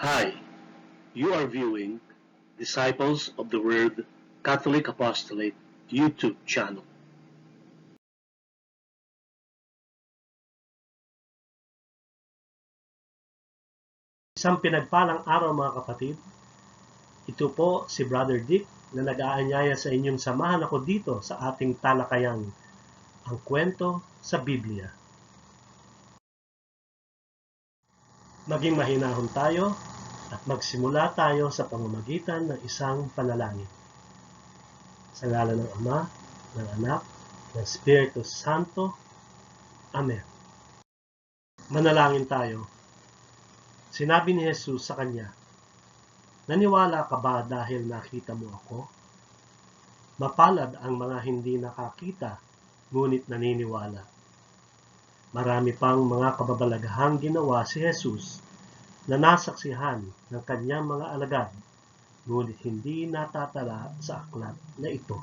Hi, you are viewing Disciples of the Word Catholic Apostolate YouTube channel. Isang pinagpalang araw mga kapatid. Ito po si Brother Dick na nag-aanyaya sa inyong samahan ako dito sa ating talakayang ang kwento sa Biblia. Maging mahinahon tayo at magsimula tayo sa pamamagitan ng isang panalangin. Sa ngala ng Ama, ng Anak, ng Espiritu Santo. Amen. Manalangin tayo. Sinabi ni Jesus sa kanya, Naniwala ka ba dahil nakita mo ako? Mapalad ang mga hindi nakakita, ngunit naniniwala. Marami pang mga kababalagahang ginawa si Jesus na nasaksihan ng kanyang mga alagad, ngunit hindi natatala sa aklat na ito.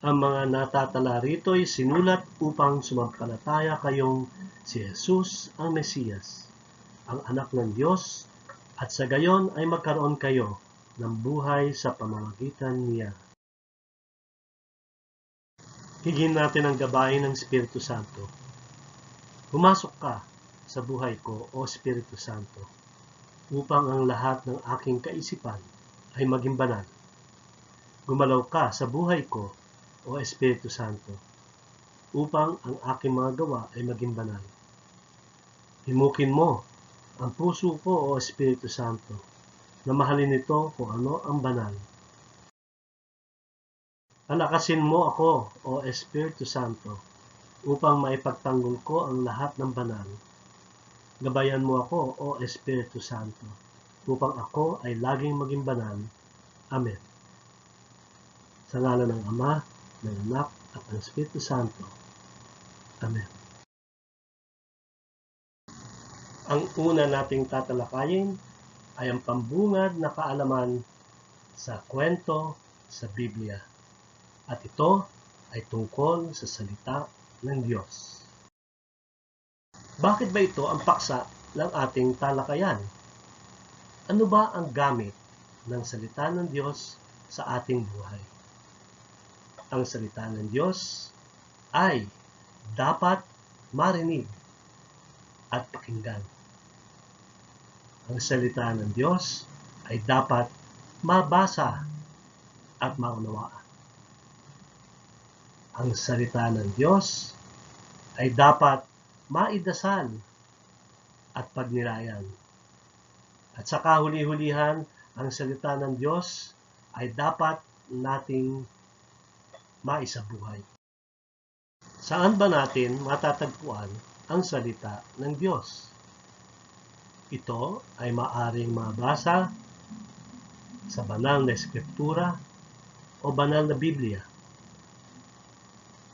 Ang mga natatala rito ay sinulat upang sumampalataya kayong si Jesus ang Mesiyas, ang anak ng Diyos, at sa gayon ay magkaroon kayo ng buhay sa pamamagitan niya. Higin natin ang gabayan ng Espiritu Santo. Pumasok ka sa buhay ko, O Espiritu Santo, upang ang lahat ng aking kaisipan ay maging banal. Gumalaw ka sa buhay ko, O Espiritu Santo, upang ang aking mga gawa ay maging banal. Himukin mo ang puso ko, O Espiritu Santo, na mahalin ito kung ano ang banal. Palakasin mo ako, O Espiritu Santo, upang maipagtanggol ko ang lahat ng banal. Gabayan mo ako, O Espiritu Santo, upang ako ay laging maging banal. Amen. Sa ngala ng Ama, ng Anak, at ng Espiritu Santo. Amen. Ang una nating tatalakayin ay ang pambungad na kaalaman sa kwento sa Biblia. At ito ay tungkol sa salita ng Diyos. Bakit ba ito ang paksa ng ating talakayan? Ano ba ang gamit ng salita ng Diyos sa ating buhay? Ang salita ng Diyos ay dapat marinig at pakinggan. Ang salita ng Diyos ay dapat mabasa at maunawaan. Ang salita ng Diyos ay dapat maidasal at pagnilayan. At sa kahuli-hulihan, ang salita ng Diyos ay dapat nating maisabuhay. Saan ba natin matatagpuan ang salita ng Diyos? Ito ay maaring mabasa sa banal na eskriptura o banal na Biblia.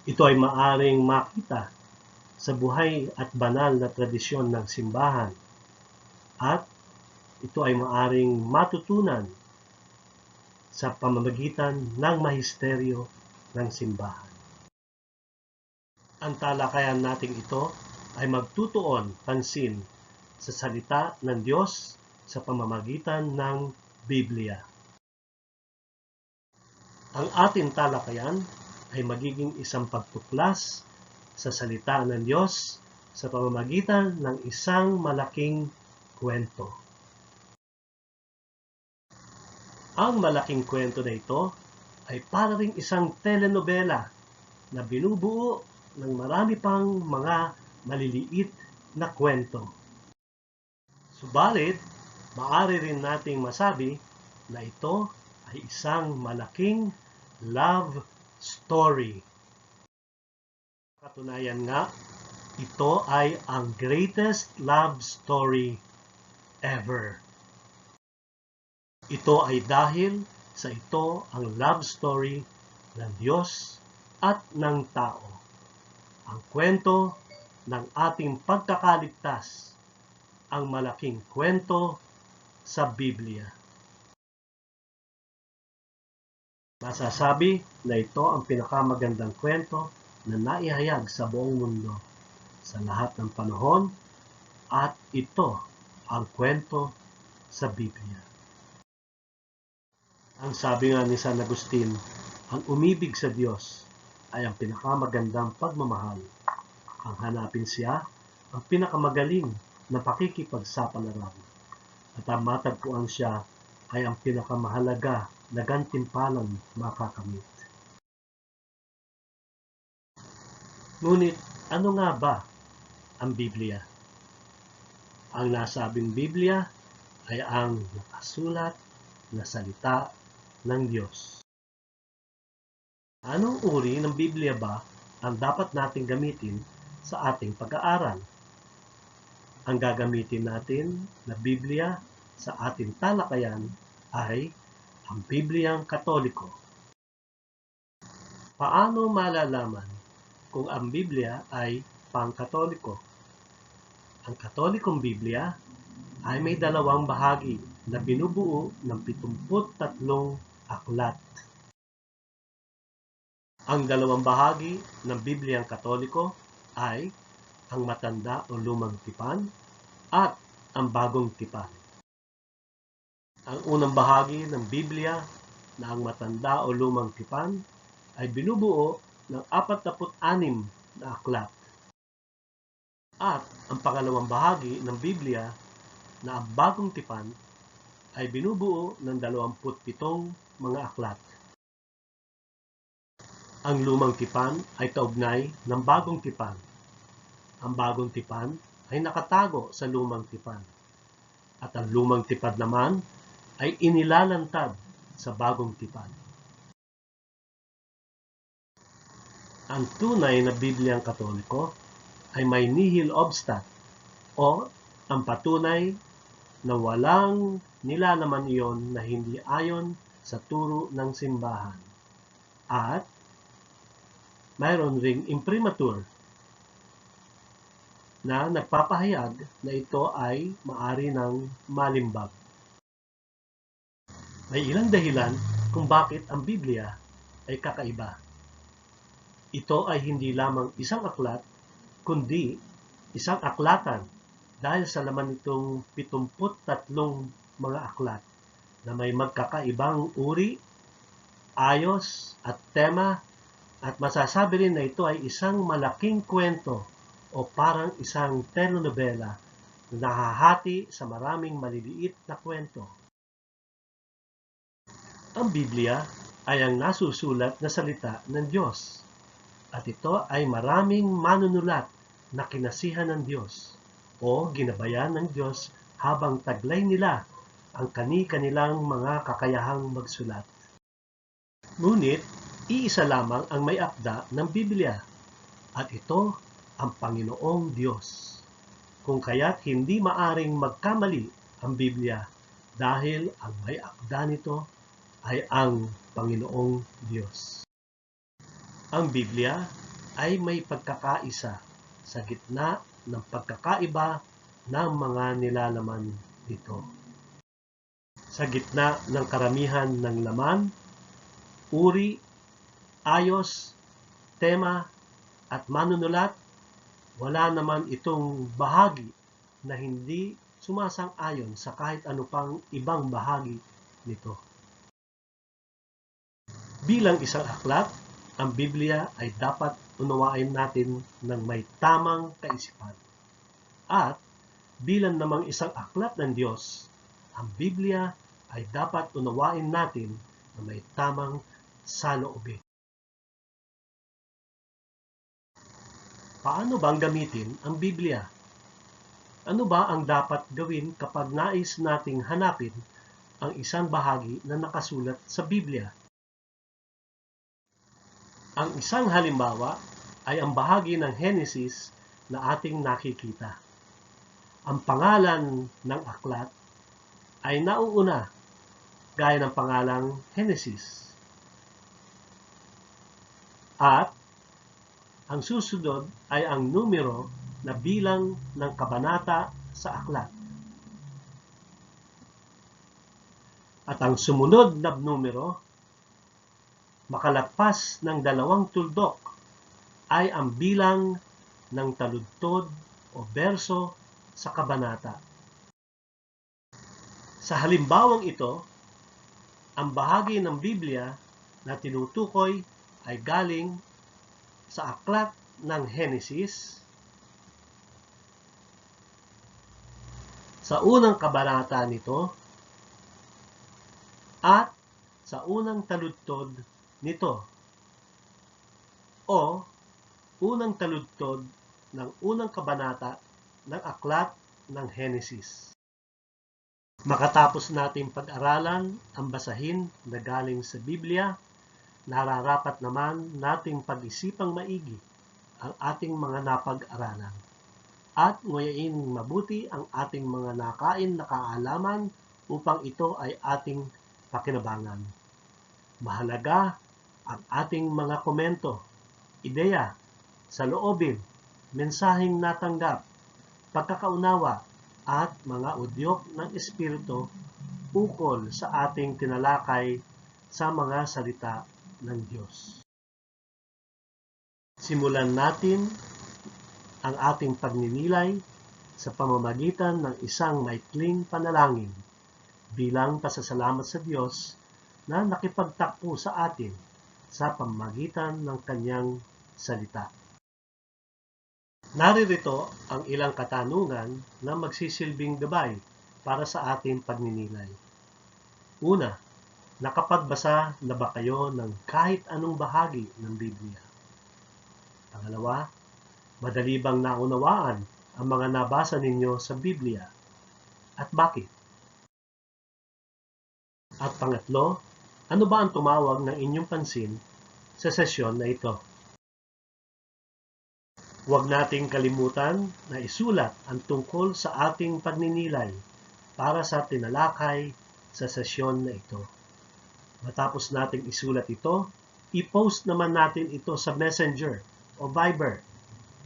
Ito ay maaring makita sa buhay at banal na tradisyon ng simbahan at ito ay maaring matutunan sa pamamagitan ng mahisteryo ng simbahan. Ang talakayan nating ito ay magtutuon pansin sa salita ng Diyos sa pamamagitan ng Biblia. Ang ating talakayan ay magiging isang pagtuklas sa salita ng Diyos sa pamamagitan ng isang malaking kwento. Ang malaking kwento na ito ay para ring isang telenovela na binubuo ng marami pang mga maliliit na kwento. Subalit, maaari rin nating masabi na ito ay isang malaking love story. Katunayan nga, ito ay ang greatest love story ever. Ito ay dahil sa ito ang love story ng Diyos at ng tao. Ang kwento ng ating pagkakaligtas, ang malaking kwento sa Biblia. Masasabi na ito ang pinakamagandang kwento na naihayag sa buong mundo sa lahat ng panahon At ito ang kwento sa Biblia. Ang sabi nga ni San Agustin, ang umibig sa Diyos ay ang pinakamagandang pagmamahal. Ang hanapin siya, ang pinakamagaling na pakikipagsapalaran. At ang matagpuan siya ay ang pinakamahalaga na gantimpalang makakamit. Ngunit ano nga ba ang Biblia? Ang nasabing Biblia ay ang nakasulat na salita ng Diyos. Anong uri ng Biblia ba ang dapat nating gamitin sa ating pag-aaral? Ang gagamitin natin na Biblia sa ating talakayan ay ang Bibliang Katoliko. Paano malalaman kung ang Biblia ay pangkatoliko? Ang Katolikong Biblia ay may dalawang bahagi na binubuo ng 73 aklat. Ang dalawang bahagi ng Bibliang Katoliko ay ang matanda o lumang tipan at ang bagong tipan. Ang unang bahagi ng Biblia na ang matanda o lumang tipan ay binubuo ng 46 na aklat. At ang pangalawang bahagi ng Biblia na ang bagong tipan ay binubuo ng 27 mga aklat. Ang lumang tipan ay kaugnay ng bagong tipan. Ang bagong tipan ay nakatago sa lumang tipan. At ang lumang tipan naman ay inilalantad sa bagong tipan. Ang tunay na Bibliang Katoliko ay may nihil obstat o ang patunay na walang nilalaman iyon na hindi ayon sa turo ng simbahan. At mayroon ring imprimatur na nagpapahayag na ito ay maari ng malimbag. May ilang dahilan kung bakit ang Biblia ay kakaiba. Ito ay hindi lamang isang aklat, kundi isang aklatan dahil sa laman nitong 73 mga aklat na may magkakaibang uri, ayos at tema at masasabi rin na ito ay isang malaking kwento o parang isang telenovela na nahahati sa maraming maliliit na kwento. Ang Biblia ay ang nasusulat na salita ng Diyos at ito ay maraming manunulat na kinasihan ng Diyos o ginabayan ng Diyos habang taglay nila ang kani-kanilang mga kakayahang magsulat. Ngunit, iisa lamang ang may akda ng Biblia at ito ang Panginoong Diyos. Kung kaya't hindi maaring magkamali ang Biblia dahil ang may akda nito ay ang Panginoong Diyos. Ang Biblia ay may pagkakaisa sa gitna ng pagkakaiba ng mga nilalaman nito. Sa gitna ng karamihan ng laman, uri, ayos, tema, at manunulat, wala naman itong bahagi na hindi sumasang-ayon sa kahit ano pang ibang bahagi nito. Bilang isang aklat, ang Biblia ay dapat unawain natin ng may tamang kaisipan. At bilang namang isang aklat ng Diyos, ang Biblia ay dapat unawain natin na may tamang saloobin. Paano bang gamitin ang Biblia? Ano ba ang dapat gawin kapag nais nating hanapin ang isang bahagi na nakasulat sa Biblia? Ang isang halimbawa ay ang bahagi ng Genesis na ating nakikita. Ang pangalan ng aklat ay nauuna gaya ng pangalang Genesis. At ang susunod ay ang numero na bilang ng kabanata sa aklat. At ang sumunod na numero, makalagpas ng dalawang tuldok, ay ang bilang ng taludtod o berso sa kabanata. Sa halimbawang ito, ang bahagi ng Biblia na tinutukoy ay galing sa aklat ng Henesis, sa unang kabanata nito, at sa unang taludtod nito, o unang taludtod ng unang kabanata ng aklat ng Henesis. Makatapos nating pag-aralan ang basahin na galing sa Biblia, nararapat naman nating pag-isipang maigi ang ating mga napag-aralan at nguyain mabuti ang ating mga nakain na kaalaman upang ito ay ating pakinabangan. Mahalaga ang ating mga komento, ideya, saloobin, mensaheng natanggap, pagkakaunawa, at mga udyok ng Espiritu ukol sa ating tinalakay sa mga salita ng Diyos. Simulan natin ang ating pagninilay sa pamamagitan ng isang maikling panalangin bilang pasasalamat sa Diyos na nakipagtakpo sa atin sa pamamagitan ng kanyang salita. Naririto ang ilang katanungan na magsisilbing gabay para sa ating pagninilay. Una, nakapagbasa na ba kayo ng kahit anong bahagi ng Biblia? Pangalawa, madali bang naunawaan ang mga nabasa ninyo sa Biblia? At bakit? At pangatlo, ano ba ang tumawag ng inyong pansin sa sesyon na ito? Huwag nating kalimutan na isulat ang tungkol sa ating pagninilay para sa tinalakay sa sesyon na ito. Matapos nating isulat ito, i-post naman natin ito sa Messenger o Viber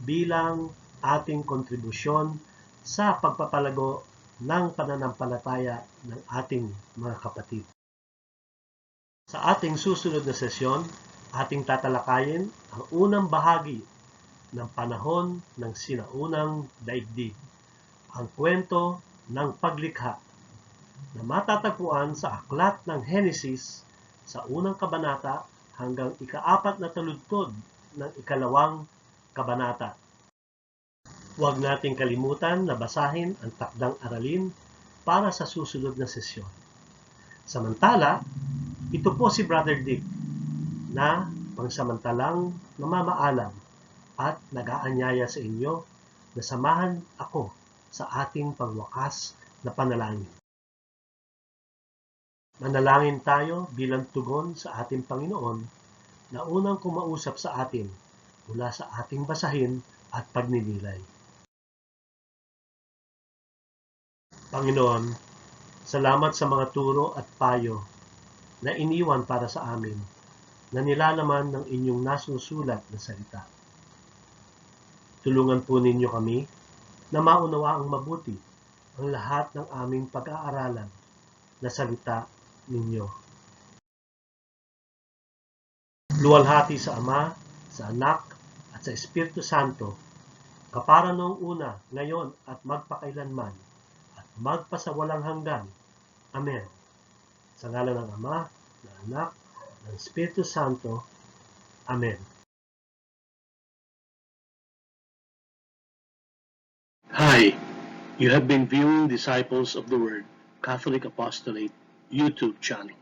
bilang ating kontribusyon sa pagpapalago ng pananampalataya ng ating mga kapatid. Sa ating susunod na sesyon, ating tatalakayin ang unang bahagi ng panahon ng sinaunang daigdig, ang kwento ng paglikha na matatagpuan sa aklat ng Henesis sa unang kabanata hanggang ikaapat na taludtod ng ikalawang kabanata. Huwag nating kalimutan na basahin ang takdang aralin para sa susunod na sesyon. Samantala, ito po si Brother Dick na pangsamantalang namamaalam at nag-aanyaya sa inyo na samahan ako sa ating pangwakas na panalangin. Manalangin tayo bilang tugon sa ating Panginoon na unang kumausap sa atin mula sa ating basahin at pagninilay. Panginoon, salamat sa mga turo at payo na iniwan para sa amin na nilalaman ng inyong nasusulat na salita. Tulungan po ninyo kami na maunawa ang mabuti ang lahat ng aming pag-aaralan na salita ninyo. Luwalhati sa Ama, sa Anak, at sa Espiritu Santo, kapara noong una, ngayon, at magpakailanman, at magpasawalang hanggan. Amen. Sa ngala ng Ama, ng Anak, ng Espiritu Santo. Amen. Hi, you have been viewing Disciples of the Word Catholic Apostolate YouTube channel.